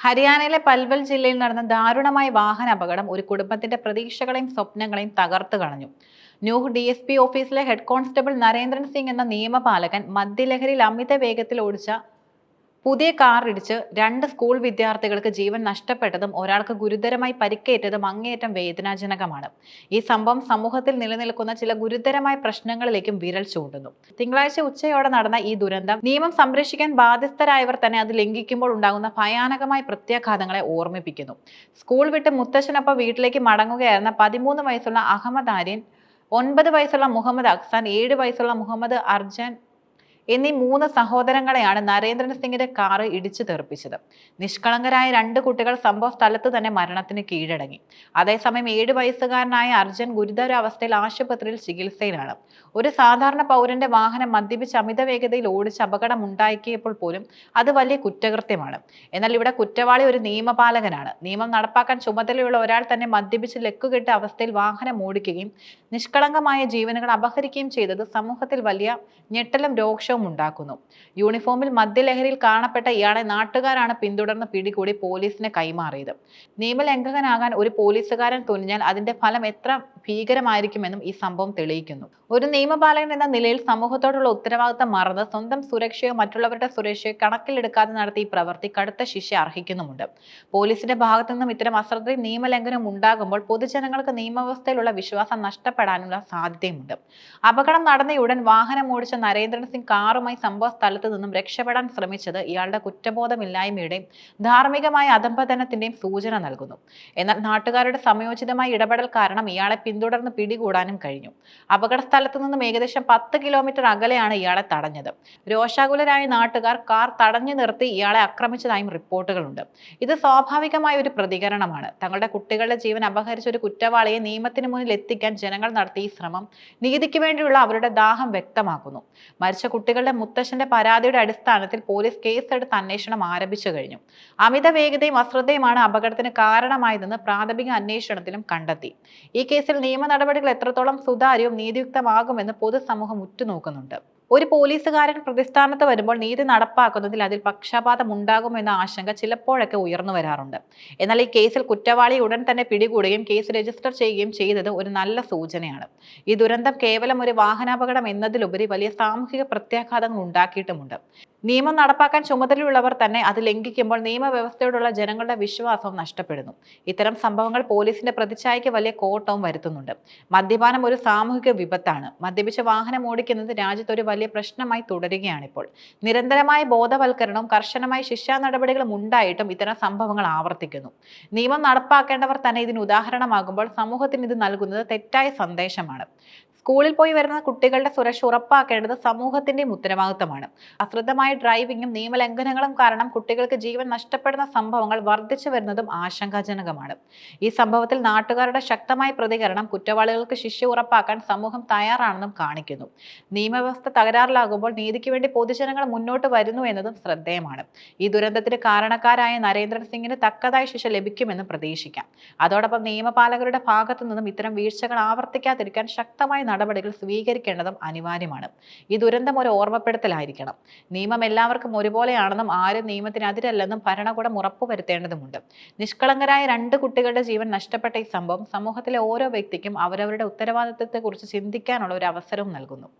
ഹരിയാനയിലെ പൽവൽ ജില്ലയിൽ നടന്ന ദാരുണമായ വാഹന അപകടം ഒരു കുടുംബത്തിന്റെ പ്രതീക്ഷകളെയും സ്വപ്നങ്ങളെയും തകർത്തു കളഞ്ഞു. ന്യൂഹ് ഡി എസ് പി ഓഫീസിലെ ഹെഡ് കോൺസ്റ്റബിൾ നരേന്ദ്രൻ സിംഗ് എന്ന നിയമപാലകൻ മദ്യലഹരിയിൽ അമിത വേഗത്തിൽ ഓടിച്ച പുതിയ കാർ ഇടിച്ച് രണ്ട് സ്കൂൾ വിദ്യാർത്ഥികൾക്ക് ജീവൻ നഷ്ടപ്പെട്ടതും ഒരാൾക്ക് ഗുരുതരമായി പരിക്കേറ്റതും അങ്ങേയറ്റം വേദനാജനകമാണ്. ഈ സംഭവം സമൂഹത്തിൽ നിലനിൽക്കുന്ന ചില ഗുരുതരമായ പ്രശ്നങ്ങളിലേക്കും വിരൽ ചൂണ്ടുന്നു. തിങ്കളാഴ്ച ഉച്ചയോടെ നടന്ന ഈ ദുരന്തം നിയമം സംരക്ഷിക്കാൻ ബാധ്യസ്ഥരായവർ തന്നെ അത് ലംഘിക്കുമ്പോൾ ഉണ്ടാകുന്ന ഭയാനകമായ പ്രത്യാഘാതങ്ങളെ ഓർമ്മിപ്പിക്കുന്നു. സ്കൂൾ വിട്ട് മുത്തശ്ശനൊപ്പം വീട്ടിലേക്ക് മടങ്ങുകയായിരുന്ന പതിമൂന്ന് വയസ്സുള്ള അഹമ്മദ് ആര്യൻ ഒൻപത് വയസ്സുള്ള മുഹമ്മദ് അഖ്സാൻ ഏഴ് വയസ്സുള്ള മുഹമ്മദ് അർജൻ എന്നീ മൂന്ന് സഹോദരങ്ങളെയാണ് നരേന്ദ്രൻ സിംഗിന്റെ കാറ് ഇടിച്ചു തെറിപ്പിച്ചത്. നിഷ്കളങ്കരായ രണ്ട് കുട്ടികൾ സംഭവ സ്ഥലത്ത് തന്നെ മരണത്തിന് കീഴടങ്ങി. അതേസമയം ഏഴ് വയസ്സുകാരനായ അർജുൻ ഗുരുതര അവസ്ഥയിൽ ആശുപത്രിയിൽ ചികിത്സയിലാണ്. ഒരു സാധാരണ പൗരന്റെ വാഹനം മദ്യപിച്ച് അമിത വേഗതയിൽ ഓടിച്ച് അപകടം ഉണ്ടാക്കിയപ്പോൾ പോലും അത് വലിയ കുറ്റകൃത്യമാണ്. എന്നാൽ ഇവിടെ കുറ്റവാളി ഒരു നിയമപാലകനാണ്. നിയമം നടപ്പാക്കാൻ ചുമതലയുള്ള ഒരാൾ തന്നെ മദ്യപിച്ച് ലക്കുകെട്ട അവസ്ഥയിൽ വാഹനം ഓടിക്കുകയും നിഷ്കളങ്കമായ ജീവനുകൾ അപഹരിക്കുകയും ചെയ്തത് സമൂഹത്തിൽ വലിയ ഞെട്ടലും രോക്ഷവും ഉണ്ടാക്കുന്നു. യൂണിഫോമിൽ മദ്യലഹരിയിൽ കാണപ്പെട്ട ഇയാളെ നാട്ടുകാരാണ് പിന്തുടർന്ന് പിടികൂടി പോലീസിന് കൈമാറിയത്. നിയമലംഘകനാകാൻ ഒരു പോലീസുകാരൻ തുനിഞ്ഞാൽ അതിന്റെ ഫലം എത്ര ഭീകരമായിരിക്കുമെന്നും ഈ സംഭവം തെളിയിക്കുന്നു. ഒരു നിയമപാലകൻ എന്ന നിലയിൽ സമൂഹത്തോടുള്ള ഉത്തരവാദിത്തം മറന്ന് സ്വന്തം സുരക്ഷയോ മറ്റുള്ളവരുടെ സുരക്ഷയോ കണക്കിലെടുക്കാതെ നടത്തിയ ഈ പ്രവൃത്തി കടുത്ത ശിക്ഷ അർഹിക്കുന്നുമുണ്ട്. പോലീസിന്റെ ഭാഗത്തു നിന്നും ഇത്തരം അശ്രദ്ധയും നിയമലംഘനം ഉണ്ടാകുമ്പോൾ പൊതുജനങ്ങൾക്ക് നിയമവ്യവസ്ഥയിലുള്ള വിശ്വാസം നഷ്ടപ്പെടാനുള്ള സാധ്യതയുമുണ്ട്. അപകടം നടന്നയുടൻ വാഹനം ഓടിച്ച നരേന്ദ്രൻ സിംഗ് കാറുമായി സംഭവ സ്ഥലത്ത് നിന്നും രക്ഷപ്പെടാൻ ശ്രമിച്ചത് ഇയാളുടെ കുറ്റബോധമില്ലായ്മയുടെയും ധാർമ്മികമായ അധംപതനത്തിന്റെയും സൂചന നൽകുന്നു. എന്നാൽ നാട്ടുകാരുടെ സമയോചിതമായ ഇടപെടൽ കാരണം ഇയാളെ പിന്തുടർന്ന് പിടികൂടാനും കഴിഞ്ഞു. അപകട സ്ഥലത്ത് നിന്നും ഏകദേശം പത്ത് കിലോമീറ്റർ അകലെയാണ് ഇയാളെ തടഞ്ഞത്. രോഷാകുലരായ നാട്ടുകാർ കാർ തടഞ്ഞു നിർത്തി ഇയാളെ ആക്രമിച്ചതായും റിപ്പോർട്ടുകളുണ്ട്. ഇത് സ്വാഭാവികമായ ഒരു പ്രതികരണമാണ്. തങ്ങളുടെ കുട്ടികളുടെ ജീവൻ അപഹരിച്ച ഒരു കുറ്റവാളിയെ നിയമത്തിന് മുന്നിൽ എത്തിക്കാൻ ജനങ്ങൾ നടത്തിയ ശ്രമം നീതിക്ക് വേണ്ടിയുള്ള അവരുടെ ദാഹം വ്യക്തമാക്കുന്നു. മരിച്ച കുട്ടികളുടെ മുത്തശ്ശന്റെ പരാതിയുടെ അടിസ്ഥാനത്തിൽ പോലീസ് കേസെടുത്ത് അന്വേഷണം ആരംഭിച്ചു കഴിഞ്ഞു. അമിത വേഗതയും അശ്രദ്ധയുമാണ് അപകടത്തിന് കാരണമായതെന്ന് പ്രാഥമിക അന്വേഷണത്തിലും കണ്ടെത്തി. ഈ കേസിൽ നിയമ നടപടികൾ എത്രത്തോളം സുതാര്യവും നീതിയുക്തമാകുമെന്ന് പൊതുസമൂഹം ഉറ്റുനോക്കുന്നുണ്ട്. ഒരു പോലീസുകാരൻ പ്രതിസ്ഥാനത്ത് വരുമ്പോൾ നീതി നടപ്പാക്കുന്നതിൽ അതിൽ പക്ഷപാതം ഉണ്ടാകുമെന്ന ആശങ്ക ചിലപ്പോഴൊക്കെ ഉയർന്നു വരാറുണ്ട്. എന്നാൽ ഈ കേസിൽ കുറ്റവാളി ഉടൻ തന്നെ പിടികൂടുകയും കേസ് രജിസ്റ്റർ ചെയ്യുകയും ചെയ്തത് ഒരു നല്ല സൂചനയാണ്. ഈ ദുരന്തം കേവലം ഒരു വാഹനാപകടം എന്നതിലുപരി വലിയ സാമൂഹിക പ്രത്യാഘാതങ്ങൾ ഉണ്ടാക്കിയിട്ടുമുണ്ട്. നിയമം നടപ്പാക്കാൻ ചുമതലയുള്ളവർ തന്നെ അത് ലംഘിക്കുമ്പോൾ നിയമവ്യവസ്ഥയോടുള്ള ജനങ്ങളുടെ വിശ്വാസവും നഷ്ടപ്പെടുന്നു. ഇത്തരം സംഭവങ്ങൾ പോലീസിന്റെ പ്രതിച്ഛായയ്ക്ക് വലിയ കോട്ടവും വരുത്തുന്നുണ്ട്. മദ്യപാനം ഒരു സാമൂഹിക വിപത്താണ്. മദ്യപിച്ച് വാഹനം ഓടിക്കുന്നത് രാജ്യത്ത് ഒരു വലിയ പ്രശ്നമായി തുടരുകയാണിപ്പോൾ. നിരന്തരമായ ബോധവൽക്കരണവും കർശനമായ ശിക്ഷാ നടപടികളും ഉണ്ടായിട്ടും ഇത്തരം സംഭവങ്ങൾ ആവർത്തിക്കുന്നു. നിയമം നടപ്പാക്കേണ്ടവർ തന്നെ ഇതിന് ഉദാഹരണമാകുമ്പോൾ സമൂഹത്തിന് ഇത് നൽകുന്നത് തെറ്റായ സന്ദേശമാണ്. സ്കൂളിൽ പോയി വരുന്ന കുട്ടികളുടെ സുരക്ഷ ഉറപ്പാക്കേണ്ടത് സമൂഹത്തിന്റെയും ഉത്തരവാദിത്തമാണ്. അശ്രദ്ധമായ ഡ്രൈവിംഗും നിയമലംഘനങ്ങളും കാരണം കുട്ടികൾക്ക് ജീവൻ നഷ്ടപ്പെടുന്ന സംഭവങ്ങൾ വർദ്ധിച്ചു വരുന്നതും ആശങ്കാജനകമാണ്. ഈ സംഭവത്തിൽ നാട്ടുകാരുടെ ശക്തമായ പ്രതികരണം കുറ്റവാളികൾക്ക് ശിക്ഷ ഉറപ്പാക്കാൻ സമൂഹം തയ്യാറാണെന്നും കാണിക്കുന്നു. നിയമവ്യവസ്ഥ തകരാറിലാകുമ്പോൾ നീതിക്ക് വേണ്ടി പൊതുജനങ്ങൾ മുന്നോട്ട് വരുന്നു എന്നതും ശ്രദ്ധേയമാണ്. ഈ ദുരന്തത്തിന് കാരണക്കാരായ നരേന്ദ്രൻ സിംഗിന് തക്കതായ ശിക്ഷ ലഭിക്കുമെന്ന് പ്രതീക്ഷിക്കാം. അതോടൊപ്പം നിയമപാലകരുടെ ഭാഗത്തു നിന്നും ഇത്തരം വീഴ്ചകൾ ആവർത്തിക്കാതിരിക്കാൻ ശക്തമായ നടപടികൾ സ്വീകരിക്കേണ്ടതും അനിവാര്യമാണ്. ഈ ദുരന്തം ഒരു ഓർമ്മപ്പെടുത്തലായിരിക്കണം. നിയമം എല്ലാവർക്കും ഒരുപോലെയാണെന്നും ആരും നിയമത്തിനെതിരല്ലെന്നും ഭരണകൂടം ഉറപ്പുവരുത്തേണ്ടതുമുണ്ട്. നിഷ്കളങ്കരായ രണ്ട് കുട്ടികളുടെ ജീവൻ നഷ്ടപ്പെട്ട ഈ സംഭവം സമൂഹത്തിലെ ഓരോ വ്യക്തിക്കും അവരവരുടെ ഉത്തരവാദിത്തത്തെക്കുറിച്ച് ചിന്തിക്കാനുള്ള ഒരു അവസരവും നൽകുന്നു.